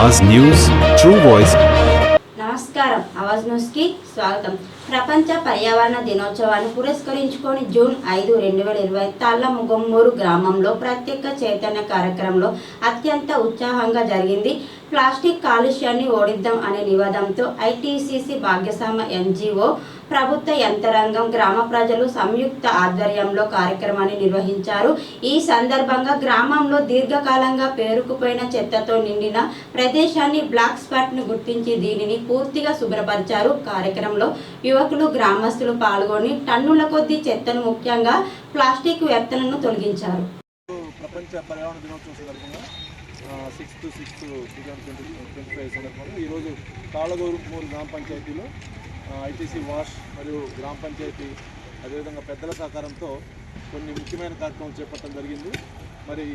అవాజ్ news true voice నమస్కారం. అవాజ్ న్యూస్కి స్వాగతం. ప్రపంచ పర్యావరణ దినోత్సవాన్ని పురస్కరించుకొని జూన్ ఐదు రెండు వేల ఇరవై తాళ్ళముగమ్మూరు గ్రామంలో ప్రత్యేక చైతన్య కార్యక్రమంలో అత్యంత ఉత్సాహంగా జరిగింది. ప్లాస్టిక్ కాలుష్యాన్ని ఓడిద్దాం అనే నివాదంతో ఐటీసీసీ భాగ్యస్వామ ఎన్జిఓ ప్రభుత్వ యంత్రాంగం గ్రామ ప్రజలు సంయుక్త ఆధ్వర్యంలో కార్యక్రమాన్ని నిర్వహించారు. ఈ సందర్భంగా గ్రామంలో దీర్ఘకాలంగా పేరుకుపోయిన చెత్తతో నిండిన ప్రదేశాన్ని బ్లాక్ స్పాట్ను గుర్తించి దీనిని పూర్తిగా శుభ్రపరిచారు. కార్యక్రమంలో యువకులు గ్రామస్తులు పాల్గొని టన్నుల కొద్దీ చెత్తను ముఖ్యంగా ప్లాస్టిక్ వ్యర్థలను తొలగించారు. ప్రపంచ పర్యావరణ దినోత్సవం సందర్భంగా sixth sixth two thousand twenty twenty five సందర్భంగా ఈరోజు తాళగౌరూరు గ్రామ పంచాయతీలో ఐటీసీ వాష్ మరియు గ్రామ పంచాయతీ అదేవిధంగా పెద్దల సహకారంతో కొన్ని ముఖ్యమైన కార్యక్రమాలు చేపట్టడం జరిగింది. మరి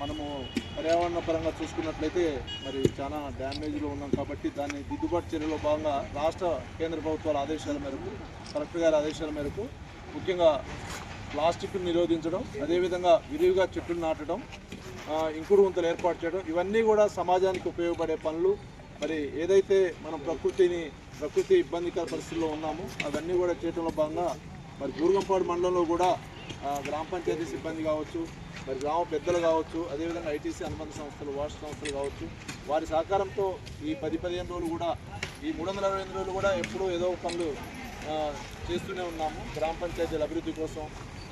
మనము పర్యావరణ పరంగా చూసుకున్నట్లయితే మరి చాలా డ్యామేజ్లో ఉన్నాం కాబట్టి దాన్ని దిద్దుబాటు చర్యలో భాగంగా రాష్ట్ర కేంద్ర ప్రభుత్వాల ఆదేశాల మేరకు కలెక్టర్ గారి ఆదేశాల మేరకు ముఖ్యంగా ప్లాస్టిక్ను నిరోధించడం అదేవిధంగా విరివిగా చెట్లు నాటడం ఇంకుడు గుంతలు ఏర్పాటు చేయడం ఇవన్నీ కూడా సమాజానికి ఉపయోగపడే పనులు. మరి ఏదైతే మనం ప్రకృతిని ప్రకృతి ఇబ్బందికర పరిస్థితుల్లో ఉన్నామో అవన్నీ కూడా చేయడంలో భాగంగా మరి బూర్గంపాడు మండలంలో కూడా గ్రామ పంచాయతీ సిబ్బంది కావచ్చు మరి గ్రామ పెద్దలు కావచ్చు అదేవిధంగా ఐటీసీ అనుబంధ సంస్థలు వాష్ సంస్థలు కావచ్చు వారి సహకారంతో ఈ పది పదిహేను రోజులు కూడా ఈ మూడు వందల అరవై రోజులు కూడా ఎప్పుడూ ఏదో ఒక పనులు చేస్తూనే ఉన్నాము. గ్రామ పంచాయతీల అభివృద్ధి కోసం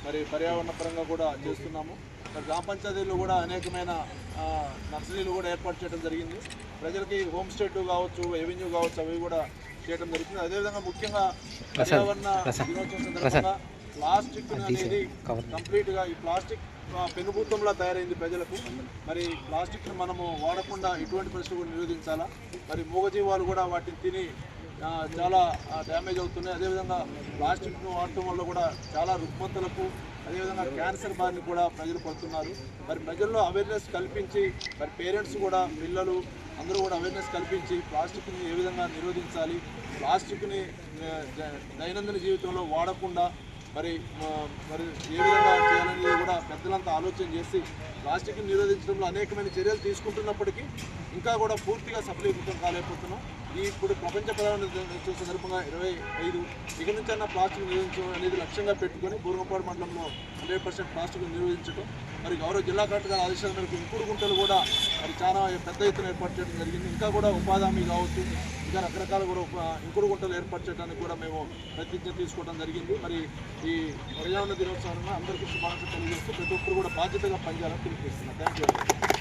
మరి పర్యావరణ పరంగా కూడా చేస్తున్నాము. మరి గ్రామ పంచాయతీల్లో కూడా అనేకమైన నర్సరీలు కూడా ఏర్పాటు చేయడం జరిగింది. ప్రజలకి హోమ్ స్టేట్ కావచ్చు రెవెన్యూ కావచ్చు అవి కూడా చేయడం జరుగుతుంది. అదేవిధంగా ముఖ్యంగా పర్యావరణ దినోత్సవం సందర్భంగా ప్లాస్టిక్ అనేది కంప్లీట్గా ఈ ప్లాస్టిక్ పెనుభూతంలా తయారైంది ప్రజలకు. మరి ప్లాస్టిక్ మనము వాడకుండా ఎటువంటి పరిస్థితులు కూడా నిరోధించాలా? మరి మూగజీవాలు కూడా వాటిని తిని చాలా డ్యామేజ్ అవుతున్నాయి. అదేవిధంగా ప్లాస్టిక్ను వాడటం వల్ల కూడా చాలా రుగ్మతలకు అదేవిధంగా క్యాన్సర్ బారిని కూడా ప్రజలు పడుతున్నారు. మరి ప్రజల్లో అవేర్నెస్ కల్పించి మరి పేరెంట్స్ కూడా పిల్లలు అందరూ కూడా అవేర్నెస్ కల్పించి ప్లాస్టిక్ని ఏ విధంగా నిరోధించాలి? ప్లాస్టిక్ని దైనందిన జీవితంలో వాడకుండా మరి మరి ఏ విధంగా చేయాలనేది కూడా పెద్దలంతా ఆలోచన చేసి ప్లాస్టిక్ని నిరోధించడంలో అనేకమైన చర్యలు తీసుకుంటున్నప్పటికీ ఇంకా కూడా పూర్తిగా సఫలీకృతం కాలేకపోతున్నాం. ఈ ఇప్పుడు ప్రపంచ ప్రధాన సందర్భంగా ఇరవై ఐదు ఇక నుంచి ప్లాస్టిక్ నిరోధించడం అనేది లక్ష్యంగా పెట్టుకొని బూరంపాడు మండలంలో హండ్రెడ్ పర్సెంట్ ప్లాస్టిక్ నిరోధించడం మరి గౌరవ జిల్లా కలెక్టర్ గారి ఆదేశాల మేరకు ఇంకుడు గుంటలు కూడా మరి చాలా పెద్ద ఎత్తున ఏర్పాటు చేయడం జరిగింది. ఇంకా కూడా ఉపాధి హామీ కావచ్చు ఇంకా రకరకాల కూడా ఇంకుడు గుంటలు ఏర్పాటు చేయడానికి కూడా మేము ప్రతిజ్ఞ తీసుకోవడం జరిగింది. మరి ఈ పర్యావరణ దినోత్సవంగా అందరికీ శుభాకాంక్షలు తెలియజేస్తూ ప్రతి ఒక్కరు కూడా బాధ్యతగా పనిచేయాలని పిలుపునిస్తున్నాం థ్యాంక్ యూ